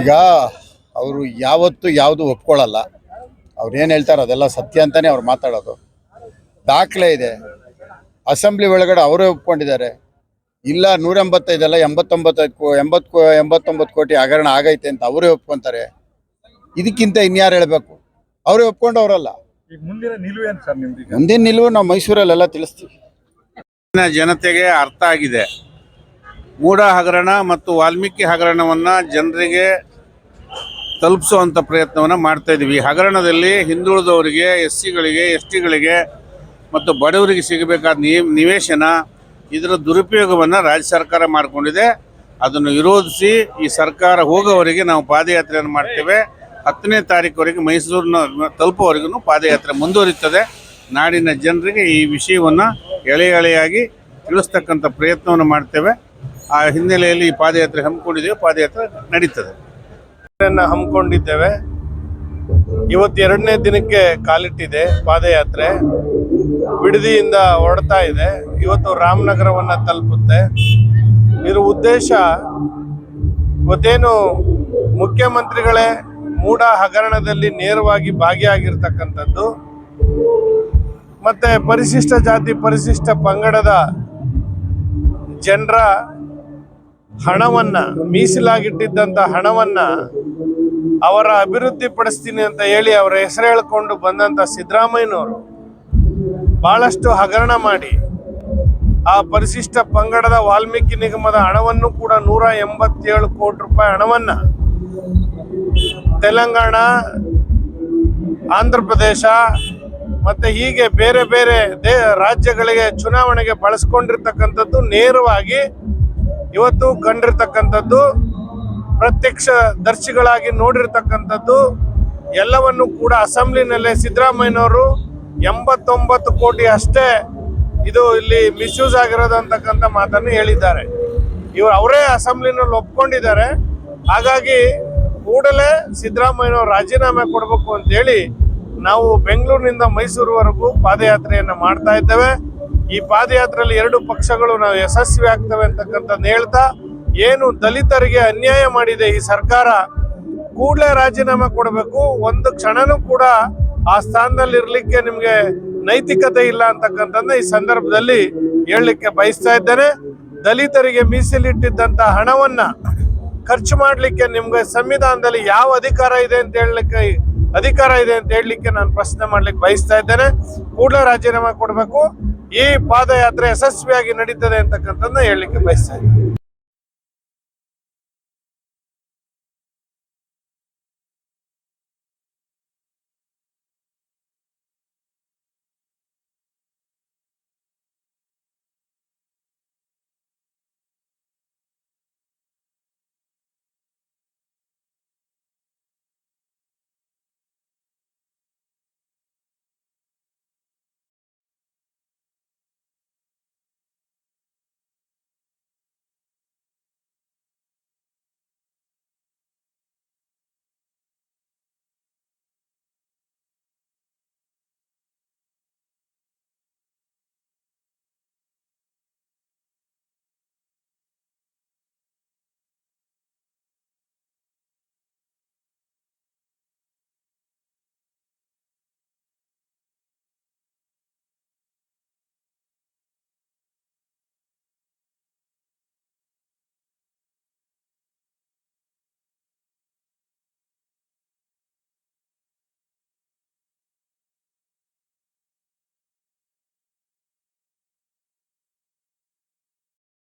ಈಗ ಅವರು ಯಾವತ್ತು ಯಾವುದು ಒಪ್ಕೊಳ್ಳಲ್ಲ. ಅವ್ರು ಏನು ಹೇಳ್ತಾರೆ ಅದೆಲ್ಲ ಸತ್ಯ ಅಂತಾನೆ ಅವ್ರು ಮಾತಾಡೋದು. ದಾಖಲೆ ಇದೆ. ಅಸೆಂಬ್ಲಿ ಒಳಗಡೆ ಅವರೇ ಒಪ್ಕೊಂಡಿದ್ದಾರೆ. ಇಲ್ಲ ನೂರ ಎಂಬತ್ತೈದಲ್ಲ ಎಂಬತ್ತೊಂಬತ್ತೈದು ಕೋ ಎಂಬತ್ತು ಕೋ ಎಂಬತ್ತೊಂಬತ್ತು ಕೋಟಿ ಹಗರಣ ಆಗೈತೆ ಅಂತ ಅವರೇ ಒಪ್ಕೊಂತಾರೆ. ಇದಕ್ಕಿಂತ ಇನ್ಯಾರು ಹೇಳಬೇಕು? ಅವರೇ ಒಪ್ಕೊಂಡವರಲ್ಲ. ಈಗ ಮುಂದಿನ ನಿಲುವು ಏನ್ ಸರ್ ನಿಮ್ದು ಈಗ? ಮುಂದಿನ ನಿಲುವು ನಾವು ಮೈಸೂರಲ್ಲೆಲ್ಲ ತಿಳಿಸ್ತೀವಿ. ಜನತೆಗೆ ಅರ್ಥ ಆಗಿದೆ. ಮೂಢ ಹಗರಣ ಮತ್ತು ವಾಲ್ಮೀಕಿ ಹಗರಣವನ್ನು ಜನರಿಗೆ ತಲುಪಿಸುವಂಥ ಪ್ರಯತ್ನವನ್ನು ಮಾಡ್ತಾ ಇದ್ದೀವಿ ಈ ಹಗರಣದಲ್ಲಿ ಹಿಂದುಳಿದವರಿಗೆ ಎಸ್ ಸಿಗಳಿಗೆ ಎಸ್ ಟಿಗಳಿಗೆ ಮತ್ತು ಬಡವರಿಗೆ ಸಿಗಬೇಕಾದ ನಿವೇಶನ ಇದರ ದುರುಪಯೋಗವನ್ನು ರಾಜ್ಯ ಸರ್ಕಾರ ಮಾಡಿಕೊಂಡಿದೆ. ಅದನ್ನು ವಿರೋಧಿಸಿ ಈ ಸರ್ಕಾರ ಹೋಗೋವರೆಗೆ ನಾವು ಪಾದಯಾತ್ರೆಯನ್ನು ಮಾಡ್ತೇವೆ. ಹತ್ತನೇ ತಾರೀಕುವರೆಗೆ ಮೈಸೂರಿನ ತಲುಪುವವರೆಗೂ ಪಾದಯಾತ್ರೆ ಮುಂದುವರಿಯುತ್ತದೆ. ನಾಡಿನ ಜನರಿಗೆ ಈ ವಿಷಯವನ್ನು ಎಳೆ ಎಳೆಯಾಗಿ ತಿಳಿಸ್ತಕ್ಕಂಥ ಪ್ರಯತ್ನವನ್ನು ಮಾಡ್ತೇವೆ. ಆ ಹಿನ್ನೆಲೆಯಲ್ಲಿ ಈ ಪಾದಯಾತ್ರೆ ಹಮ್ಮಿಕೊಂಡಿದ್ದೇವೆ ಪಾದಯಾತ್ರೆ ನಡೀತದೆ. ಹಮ್ಮಿಕೊಂಡಿದ್ದೇವೆ. ಇವತ್ತು ಎರಡನೇ ದಿನಕ್ಕೆ ಕಾಲಿಟ್ಟಿದೆ ಪಾದಯಾತ್ರೆ. ಬಿಡದಿಯಿಂದ ಹೊರಡ್ತಾ ಇದೆ. ಇವತ್ತು ರಾಮನಗರವನ್ನ ತಲುಪುತ್ತೆ. ಇದರ ಉದ್ದೇಶ ಇವತ್ತೇನು ಮುಖ್ಯಮಂತ್ರಿಗಳೇ ಮೂಢ ಹಗರಣದಲ್ಲಿ ನೇರವಾಗಿ ಭಾಗಿಯಾಗಿರ್ತಕ್ಕಂಥದ್ದು. ಮತ್ತೆ ಪರಿಶಿಷ್ಟ ಜಾತಿ, ಪರಿಶಿಷ್ಟ ಪಂಗಡದ ಜನರ ಹಣವನ್ನ ಮೀಸಲಾಗಿಟ್ಟಿದ್ದಂಥ ಹಣವನ್ನ ಅವರ ಅಭಿವೃದ್ಧಿ ಪಡಿಸ್ತೀನಿ ಅಂತ ಹೇಳಿ ಅವರ ಹೆಸರು ಹೇಳ್ಕೊಂಡು ಬಂದಂತ ಸಿದ್ದರಾಮಯ್ಯನವರು ಬಹಳಷ್ಟು ಹಗರಣ ಮಾಡಿ ಆ ಪರಿಶಿಷ್ಟ ಪಂಗಡದ ವಾಲ್ಮೀಕಿ ನಿಗಮದ ಹಣವನ್ನು ಕೂಡ ನೂರ ಎಂಬತ್ತೇಳು ಕೋಟಿ ರೂಪಾಯಿ ಹಣವನ್ನ ತೆಲಂಗಾಣ ಆಂಧ್ರ ಪ್ರದೇಶ ಮತ್ತೆ ಹೀಗೆ ಬೇರೆ ಬೇರೆ ದೇ ರಾಜ್ಯಗಳಿಗೆ ಚುನಾವಣೆಗೆ ಬಳಸ್ಕೊಂಡಿರ್ತಕ್ಕಂಥದ್ದು ನೇರವಾಗಿ ಇವತ್ತು ಕಂಡಿರ್ತಕ್ಕಂಥದ್ದು ಪ್ರತ್ಯಕ್ಷ ದರ್ಶಿಗಳಾಗಿ ನೋಡಿರ್ತಕ್ಕಂಥದ್ದು ಎಲ್ಲವನ್ನು ಕೂಡ ಅಸೆಂಬ್ಲಿನಲ್ಲೇ ಸಿದ್ದರಾಮಯ್ಯನವರು ಎಂಬತ್ತೊಂಬತ್ತು ಕೋಟಿ ಅಷ್ಟೇ ಇದು ಇಲ್ಲಿ ಮಿಸ್ಯೂಸ್ ಆಗಿರೋದು ಅಂತಕ್ಕಂಥ ಮಾತನ್ನು ಹೇಳಿದ್ದಾರೆ. ಇವರು ಅವರೇ ಅಸೆಂಬ್ಲಿನಲ್ಲಿ ಒಪ್ಕೊಂಡಿದ್ದಾರೆ. ಹಾಗಾಗಿ ಕೂಡಲೇ ಸಿದ್ದರಾಮಯ್ಯನವರು ರಾಜೀನಾಮೆ ಕೊಡಬೇಕು ಅಂತೇಳಿ ನಾವು ಬೆಂಗಳೂರಿನಿಂದ ಮೈಸೂರುವರೆಗೂ ಪಾದಯಾತ್ರೆಯನ್ನು ಮಾಡ್ತಾ ಇದ್ದೇವೆ. ಈ ಪಾದಯಾತ್ರೆಯಲ್ಲಿ ಎರಡು ಪಕ್ಷಗಳು ನಾವು ಯಶಸ್ವಿ ಆಗ್ತವೆ ಅಂತಕ್ಕಂಥದ್ದು ಹೇಳ್ತಾ ಏನು ದಲಿತರಿಗೆ ಅನ್ಯಾಯ ಮಾಡಿದೆ ಈ ಸರ್ಕಾರ, ಕೂಡಲೇ ರಾಜೀನಾಮೆ ಕೊಡಬೇಕು. ಒಂದು ಕ್ಷಣನೂ ಕೂಡ ಆ ಸ್ಥಾನದಲ್ಲಿ ಇರಲಿಕ್ಕೆ ನಿಮಗೆ ನೈತಿಕತೆ ಇಲ್ಲ ಅಂತಕ್ಕಂಥದ್ದನ್ನ ಈ ಸಂದರ್ಭದಲ್ಲಿ ಹೇಳಲಿಕ್ಕೆ ಬಯಸ್ತಾ ಇದ್ದೇನೆ. ದಲಿತರಿಗೆ ಮೀಸಲಿಟ್ಟಿದ್ದಂತ ಹಣವನ್ನ ಖರ್ಚು ಮಾಡಲಿಕ್ಕೆ ನಿಮ್ಗೆ ಸಂವಿಧಾನದಲ್ಲಿ ಯಾವ ಅಧಿಕಾರ ಇದೆ ಅಂತ ಹೇಳಲಿಕ್ಕೆ, ಅಧಿಕಾರ ಇದೆ ಅಂತ ಹೇಳಲಿಕ್ಕೆ ನಾನು ಪ್ರಶ್ನೆ ಮಾಡ್ಲಿಕ್ಕೆ ಬಯಸ್ತಾ ಇದ್ದೇನೆ. ಕೂಡಲೇ ರಾಜೀನಾಮೆ ಕೊಡಬೇಕು. ಈ ಪಾದಯಾತ್ರೆ ಯಶಸ್ವಿಯಾಗಿ ನಡೀತದೆ ಅಂತಕ್ಕಂಥದ್ದನ್ನ ಹೇಳಲಿಕ್ಕೆ ಬಯಸ್ತಾ ಇದ್ದೇನೆ.